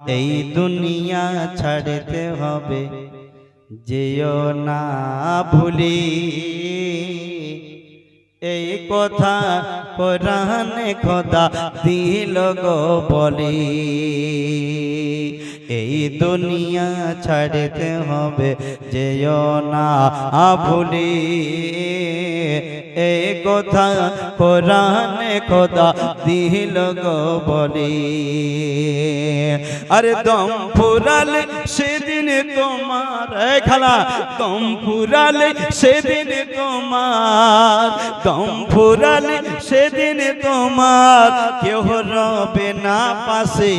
এই দুনিয়া ছাড়তে হবে যেও না ভুলি। এই কথা কোরআনে খোদা দিল গো বলি। এই দুনিয়া ছাড়তে হবে, যেও না ভুলি এই কথা কোরআনে খোদা দিল গো বলি। আরে দম ফুরালে সেদিন তোমার খালা, দম ফুরালে সেদিন তোমার। ফুরালে সেদিন তোমার কেউ রবে না পাশে।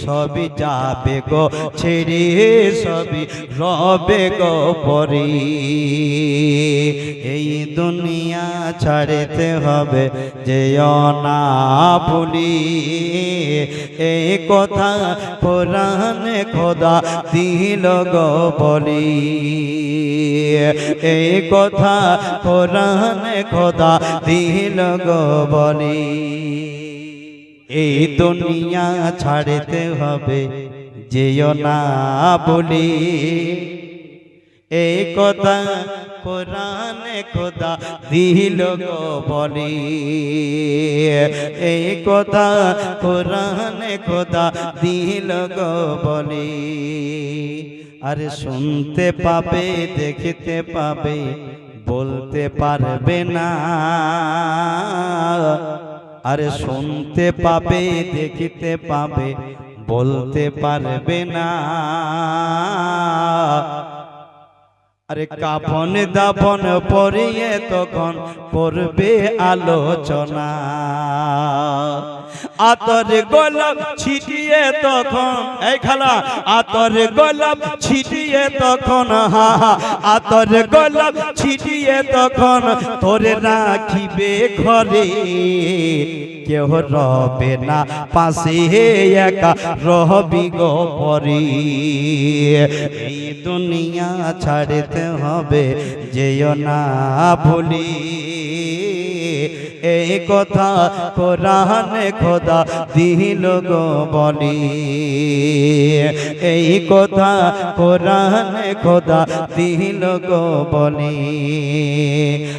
সবই যাবে গো, ছেড়ে সবই রবে গো পরে। এই দুনিয়া ছাড়তে হবে যেও না ভুলি এই কথা কোরআনে খোদা দিল গো এই কথা কোরআনে খোদা দিল গো বলি এই দুনিয়া ছাড়তে হবে, যেও না বলি। এই কথা কোরআনে খোদা দিল বলি এই কথা কোরআনে খোদা দিল বলি আরে শুনতে পাবে, দেখতে পাবে বলতে পারবে না। আরে শুনতে পাবে দেখিতে পাবে বলতে পারবে না। আরে কাফন দাফন পরিয়ে তখন করবে আলোচনা। আতর গোলাপ ছিটিয়ে তখন এই খালা আতর গোলাপ ছিটিয়ে তখন হা আতর গোলাপ ছিটিয়ে তখন তোরে রাখিবে ঘরে। কেহ রবে না পাশে একা রহবি গো পরি এই দুনিয়া ছাড়তে হবে, যেও না ভুলি। এই কথা কোরআনে খোদা দিল গো বলি। এই কথা কোরআনে খোদা দিল গো বলি।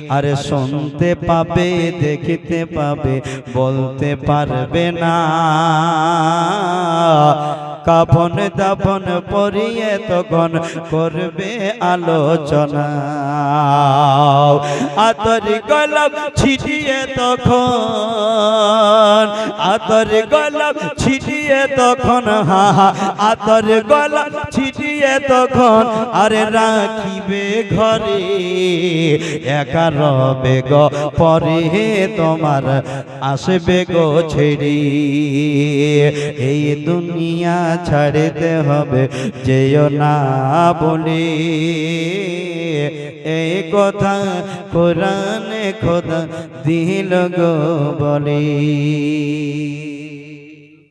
আর শুনতে পাবে, দেখতে পাবে, বলতে পারবে না। কাফন দাফন পরিয়ে তখন করবে আলোচনা। আতর গলাপ ছিটিয়ে তখন, আতর গলাপ ছিটিয়ে তখন, হা আতর গলাপ ছিটিয়ে তখন আরে রাখিবে ঘরে, একা রবে গো পরে তোমার আসবে গো ছেড়ে। এই দুনিয়া ছাড়তে হবে, যেও না বলি। এই কথা কোরআনে খোদা দিল গো বলি।